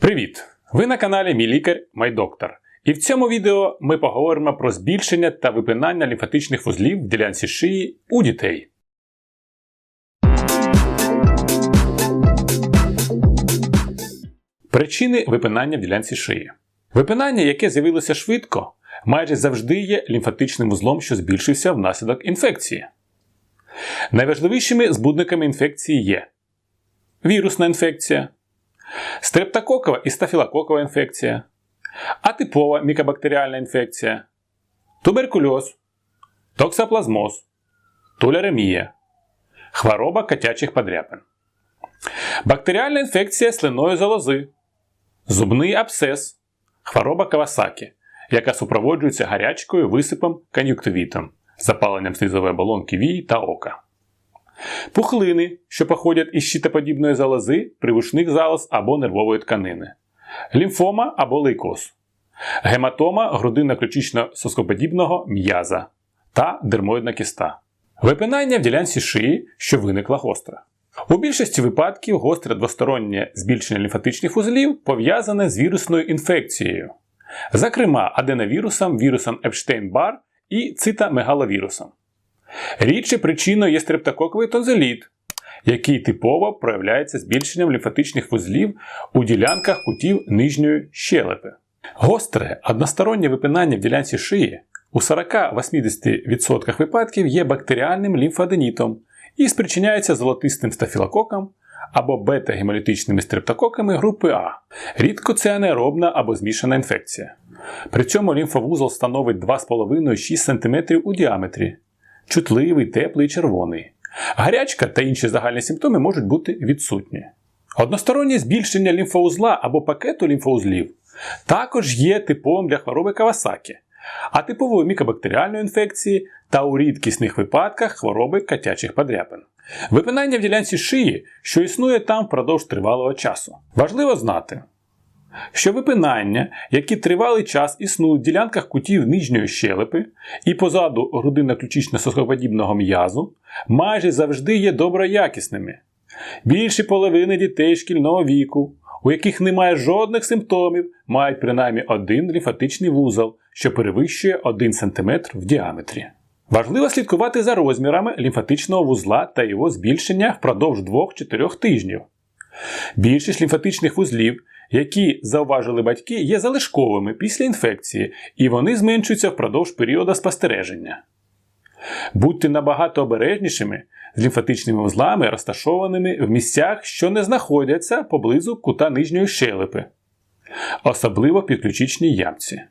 Привіт! Ви на каналі Мій лікар, Май доктор. І в цьому відео ми поговоримо про збільшення та випинання лімфатичних вузлів в ділянці шиї у дітей. Причини випинання в ділянці шиї. Випинання, яке з'явилося швидко, майже завжди є лімфатичним вузлом, що збільшився внаслідок інфекції. Найважливішими збудниками інфекції є вірусна інфекція, стрептококова і стафілококова інфекція, атипова мікобактеріальна інфекція, туберкульоз, токсоплазмоз, туляремія, хвороба котячих подряпин, бактеріальна інфекція слиної залози, зубний абсцес, хвороба Кавасакі, яка супроводжується гарячкою, висипом, кон'юктивітом, запаленням слізової оболонки вії та ока. Пухлини, що походять із щитоподібної залози, привушних залоз або нервової тканини, лімфома або лейкоз, гематома грудинно-ключично-соскоподібного м'яза та дермоїдна кіста. Випинання в ділянці шиї, що виникла гостра. У більшості випадків гостре двостороннє збільшення лімфатичних вузлів пов'язане з вірусною інфекцією, зокрема аденовірусом, вірусом Епштейн-Бар і цитамегаловірусом. Рідше причиною є стрептококовий тонзиліт, який типово проявляється збільшенням лімфатичних вузлів у ділянках кутів нижньої щелепи. Гостре одностороннє випинання в ділянці шиї у 40-80% випадків є бактеріальним лімфоаденітом і спричиняється золотистим стафілококом або бета-гемолітичними стрептококами групи А. Рідко це анаеробна або змішана інфекція. При цьому лімфовузол становить 2,5-6 см у діаметрі, чутливий, теплий, червоний. Гарячка та інші загальні симптоми можуть бути відсутні. Одностороннє збільшення лімфоузла або пакету лімфоузлів також є типовим для хвороби Кавасакі, а типової мікобактеріальної інфекції та у рідкісних випадках хвороби котячих подряпин. Випинання в ділянці шиї, що існує там впродовж тривалого часу. Важливо знати, що випинання, які тривалий час існують в ділянках кутів нижньої щелепи і позаду грудинно-ключично-соскоподібного м'язу, майже завжди є доброякісними. Більше половини дітей шкільного віку, у яких немає жодних симптомів, мають принаймні один лімфатичний вузол, що перевищує 1 см в діаметрі. Важливо слідкувати за розмірами лімфатичного вузла та його збільшення впродовж 2-4 тижнів. Більшість лімфатичних вузлів, які зауважили батьки, є залишковими після інфекції, і вони зменшуються впродовж періоду спостереження. Будьте набагато обережнішими з лімфатичними вузлами, розташованими в місцях, що не знаходяться поблизу кута нижньої щелепи, особливо в підключичній ямці.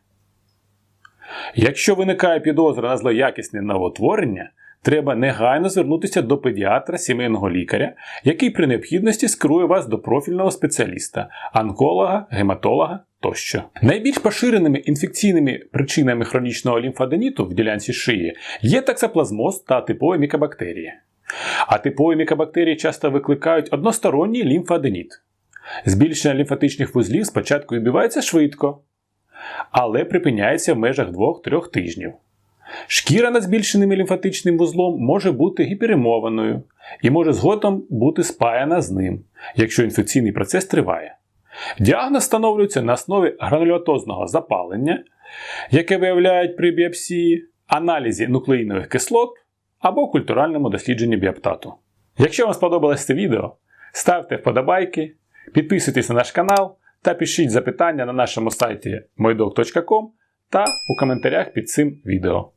Якщо виникає підозра на злоякісне новотворення, треба негайно звернутися до педіатра сімейного лікаря, який при необхідності скерує вас до профільного спеціаліста, онколога, гематолога тощо. Найбільш поширеними інфекційними причинами хронічного лімфаденіту в ділянці шиї є таксоплазмоз та типові мікобактерії. А типові мікобактерії часто викликають односторонній лімфоаденіт. Збільшення лімфатичних вузлів спочатку відбувається швидко, але припиняється в межах 2-3 тижнів. Шкіра над збільшеним лімфатичним вузлом може бути гіперемованою і може згодом бути спаяна з ним, якщо інфекційний процес триває. Діагноз встановлюється на основі гранулятозного запалення, яке виявляють при біопсії, аналізі нуклеїнових кислот або культуральному дослідженні біоптату. Якщо вам сподобалось це відео, ставте вподобайки, підписуйтесь на наш канал та пишіть запитання на нашому сайті moydog.com та у коментарях під цим відео.